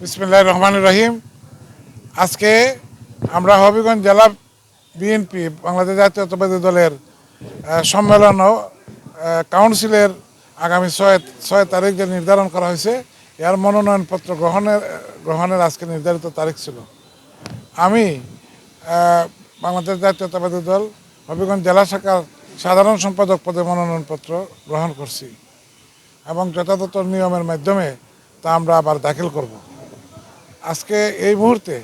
বিসমিল্লাহ রহমান রহিম। আজকে আমরা হবিগঞ্জ জেলা বিএনপি, বাংলাদেশ জাতীয়তাবাদী দলের সম্মেলন কাউন্সিলের আগামী ছয় ছয় তারিখ যে নির্ধারণ করা হয়েছে, এর মনোনয়নপত্র গ্রহণের গ্রহণের আজকে নির্ধারিত তারিখ ছিল। আমি বাংলাদেশ জাতীয়তাবাদী দল, হবিগঞ্জ জেলা শাখার সাধারণ সম্পাদক পদে মনোনয়নপত্র গ্রহণ করছি এবং যথাযথ নিয়মের মাধ্যমে তা আমরা আবার দাখিল করব। আজকে এই মুহূর্তে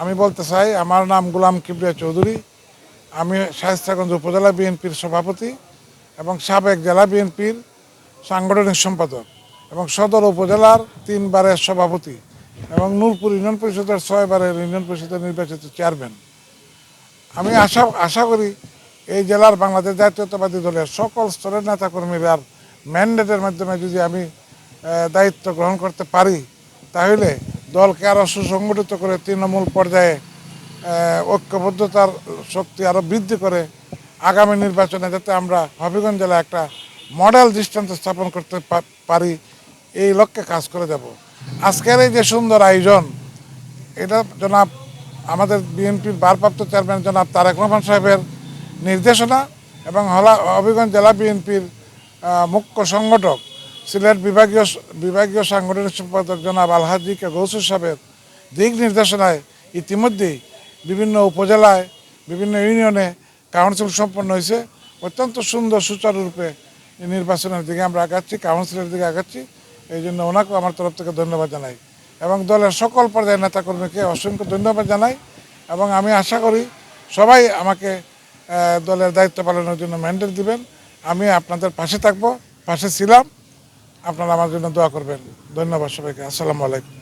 আমি বলতে চাই, আমার নাম গোলাম কিবরিয়া চৌধুরী। আমি শায়স্তাগঞ্জ উপজেলা বিএনপির সভাপতি এবং সাবেক জেলা বিএনপির সাংগঠনিক সম্পাদক এবং সদর উপজেলার তিনবারের সভাপতি এবং নূরপুর ইউনিয়ন পরিষদের ছয়বারের ইউনিয়ন পরিষদের নির্বাচিত চেয়ারম্যান। আমি আশা আশা করি এই জেলার বাংলাদেশ জাতীয়তাবাদী দলের সকল স্তরের নেতাকর্মীরা ম্যান্ডেটের মাধ্যমে যদি আমি দায়িত্ব গ্রহণ করতে পারি, তাহলে দলকে আরও সুসংগঠিত করে তৃণমূল পর্যায়ে ঐক্যবদ্ধতার শক্তি আরও বৃদ্ধি করে আগামী নির্বাচনে যাতে আমরা হবিগঞ্জ জেলায় একটা মডেল দৃষ্টান্ত স্থাপন করতে পারি, এই লক্ষ্যে কাজ করে যাব। আজকের এই যে সুন্দর আয়োজন, এটা জনাব আমাদের বিএনপির ভারপ্রাপ্ত চেয়ারম্যান জনাব তারেক রহমান সাহেবের নির্দেশনা এবং হলা, হবিগঞ্জ জেলা বিএনপির মুখ্য সংগঠক সিলেট বিভাগীয় বিভাগীয় সাংগঠনিক সম্পাদক জনাব আলহাজি কে গৌসুর সাহেবের দিক নির্দেশনায় ইতিমধ্যেই বিভিন্ন উপজেলায়, বিভিন্ন ইউনিয়নে কাউন্সিল সম্পন্ন হয়েছে। অত্যন্ত সুন্দর সুচারুরূপে নির্বাচনের দিকে আমরা আগাচ্ছি কাউন্সিলের দিকে আগাচ্ছি। এই জন্য ওনাকেও আমার তরফ থেকে ধন্যবাদ জানাই। এবং দলের সকল পর্যায়ের নেতাকর্মীকে অসংখ্য ধন্যবাদ জানাই। এবং আমি আশা করি সবাই আমাকে দলের দায়িত্ব পালনের জন্য ম্যান্ডেট দিবেন। আমি আপনাদের পাশে থাকব, পাশে ছিলাম। আপনারা আমার জন্য দোয়া করবেন। ধন্যবাদ সবাইকে। আসসালামু আলাইকুম।